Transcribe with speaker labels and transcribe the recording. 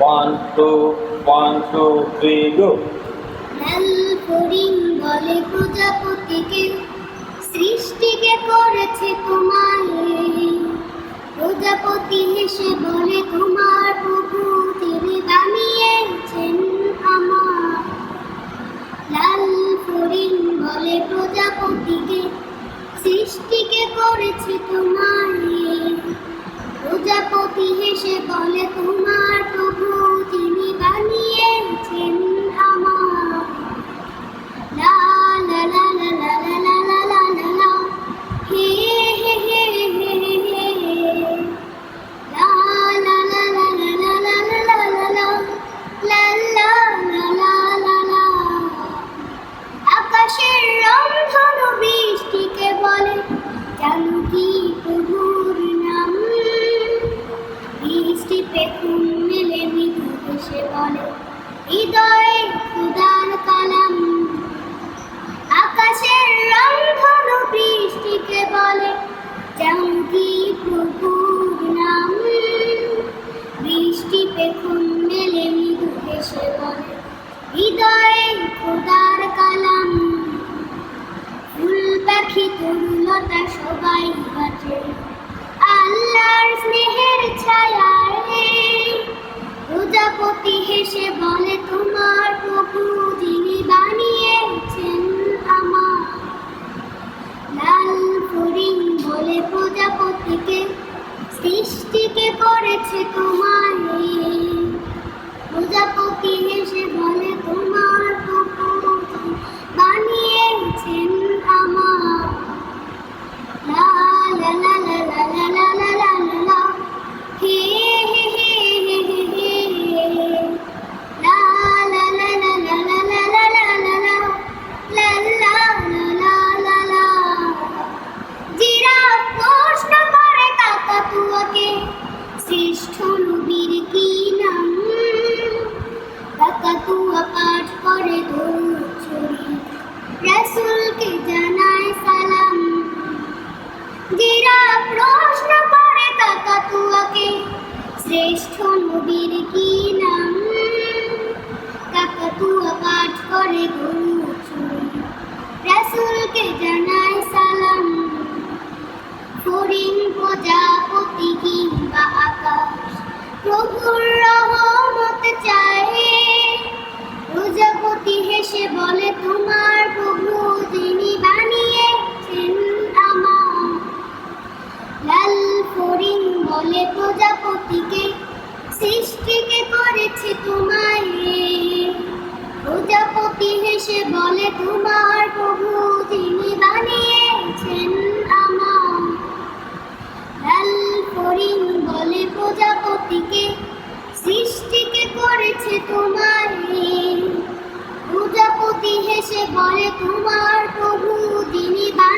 Speaker 1: One two one two three go
Speaker 2: লাল হরিণ বলে প্রজাপতিকে, সৃষ্টিকে করেছে তোমায়। প্রজাপতি হেসে বলে, তোমার প্রভু তিনি বানিয়েছেন আমার। লাল হরিণ বলে প্রজাপতিকে, সৃষ্টিকে করেছে তোমায়। জানো কি প্রভুর নাম। বৃষ্টি পেখুন মেলে মৃদু হেসে বলে, হৃদয়ে খুদার কালাম। আকাশের রংধনু বৃষ্টিকে বলে জানো কি প্রভুর নাম। বৃষ্টি পেখুন মেলে মৃদু হেসে বলে, হৃদয়ে খোদার কালাম। ফুল পাখি তরুলতা সবাই বাঁচে আল্লাহর স্নেহের ছায়ায়। প্রজাপতি হেসে বলে, তোমার প্রভু যিনি বানিয়েছেন আমার। লাল হরিণ বলে, প্রজাপতিকে সৃষ্টিকে করেছে তোমার প্রজাপতি হেসে বলে তোমার প্রভু যিনি বানিয়েছেন আমার। লাল হরিণ বলে প্রজাপতিকে, সৃষ্টিকে করেছে তোমায়। প্রজাপতি হেসে বলে তোমার প্রভু বানিয়েছেন আমার। লাল হরিণ বলে প্রজাপতিকে, সৃষ্টিকে করেছে ভক্তি হেসে বলে তোমার প্রভু তিনি বান